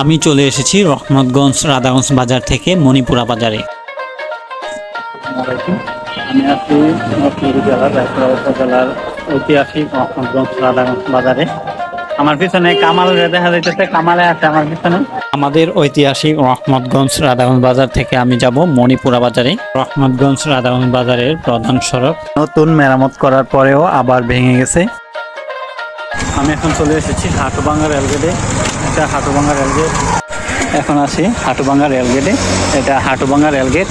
আমি চলে এসেছি রহমতগঞ্জ রাধাগঞ্জ বাজার থেকে মণিপুরা বাজারে। আমি আছি নোয়াখালী জেলার রায়পুরা উপজেলার ঐতিহাসিক রহমতগঞ্জ রাধাগঞ্জ বাজারে। আমার পিছনে কামাল দেখা যাইতেছে কামালে আছে আমার পিছনে। আমাদের ঐতিহাসিক রহমতগঞ্জ রাধাগঞ্জ বাজার থেকে আমি যাব মণিপুরা বাজারে। রহমতগঞ্জ রাধাগঞ্জ বাজারের প্রধান সড়ক। নতুন মেরামত করার পরেও আবার ভেঙে গেছে। আমি এখন চলে এসেছি হাটুভাঙ্গা রেলগেটে। এটা হাটুভাঙ্গা রেলগেট। এখন আছি হাটুভাঙ্গা রেলগেটে। এটা হাটুভাঙ্গা রেলগেট।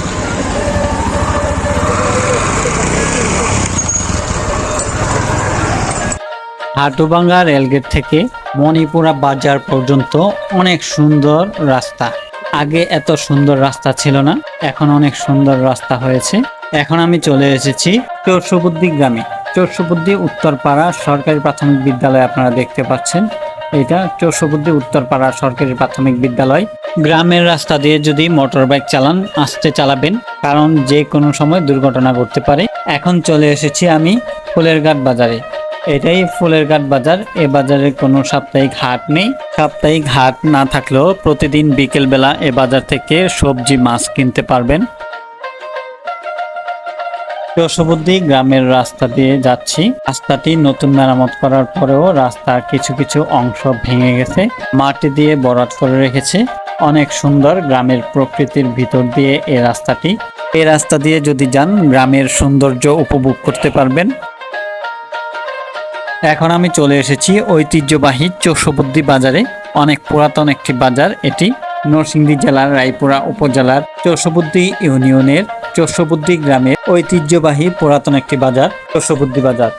হাটুভাঙ্গা রেলগেট থেকে মণিপুরা বাজার পর্যন্ত অনেক সুন্দর রাস্তা। আগে এত সুন্দর রাস্তা ছিল না, এখন অনেক সুন্দর রাস্তা হয়েছে। এখন আমি চলে এসেছি চোরসবুদ্দি গ্রামে। চোরসবুদ্দি উত্তরপাড়া সরকারি প্রাথমিক বিদ্যালয় আপনারা দেখতে পাচ্ছেন। এটা চোরসবুদ্দি উত্তরপাড়া সরকারি প্রাথমিক বিদ্যালয়। গ্রামের রাস্তা দিয়ে যদি মোটর বাইক চালান, আস্তে চালাবেন, কারণ যে কোনো সময় দুর্ঘটনা ঘটতে পারে। এখন চলে এসেছি আমি ফুলেরঘাট বাজারে। এটাই ফুলের ঘাট বাজার। এ বাজারে কোনো সাপ্তাহিক হাট নেই। সাপ্তাহিক হাট না থাকলেও প্রতিদিন বিকেলবেলা এ বাজার থেকে সবজি, মাছ কিনতে পারবেন। যশোবুদ্দি গ্রামের রাস্তা দিয়ে যাচ্ছি। রাস্তাটি নতুন মেরামত করার পরেও রাস্তার কিছু কিছু অংশ ভেঙে গেছে, মাটি দিয়ে বরাদ করে রেখেছে। অনেক সুন্দর গ্রামের প্রকৃতির ভিতর দিয়ে এই রাস্তাটি। এই রাস্তা দিয়ে যদি যান, গ্রামের সৌন্দর্য উপভোগ করতে পারবেন। এখন আমি চলে এসেছি ঐতিহ্যবাহী চৌষবুদ্দি বাজারে। অনেক পুরাতন একটি বাজার এটি। নরসিংদী জেলার রায়পুরা উপজেলার চৌষবুদ্দি ইউনিয়নের চৌষবুদ্দি গ্রামের ঐতিহ্যবাহী পুরাতন একটি বাজার চৌষবুদ্দি বাজার।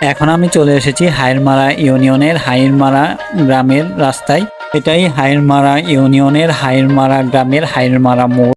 এখন আমি চলে এসেছি হায়েরমারা ইউনিয়নের হায়েরমারা গ্রামের রাস্তায়। এটাই হায়েরমারা ইউনিয়নের হায়েরমারা গ্রামের হায়েরমারা মোড়।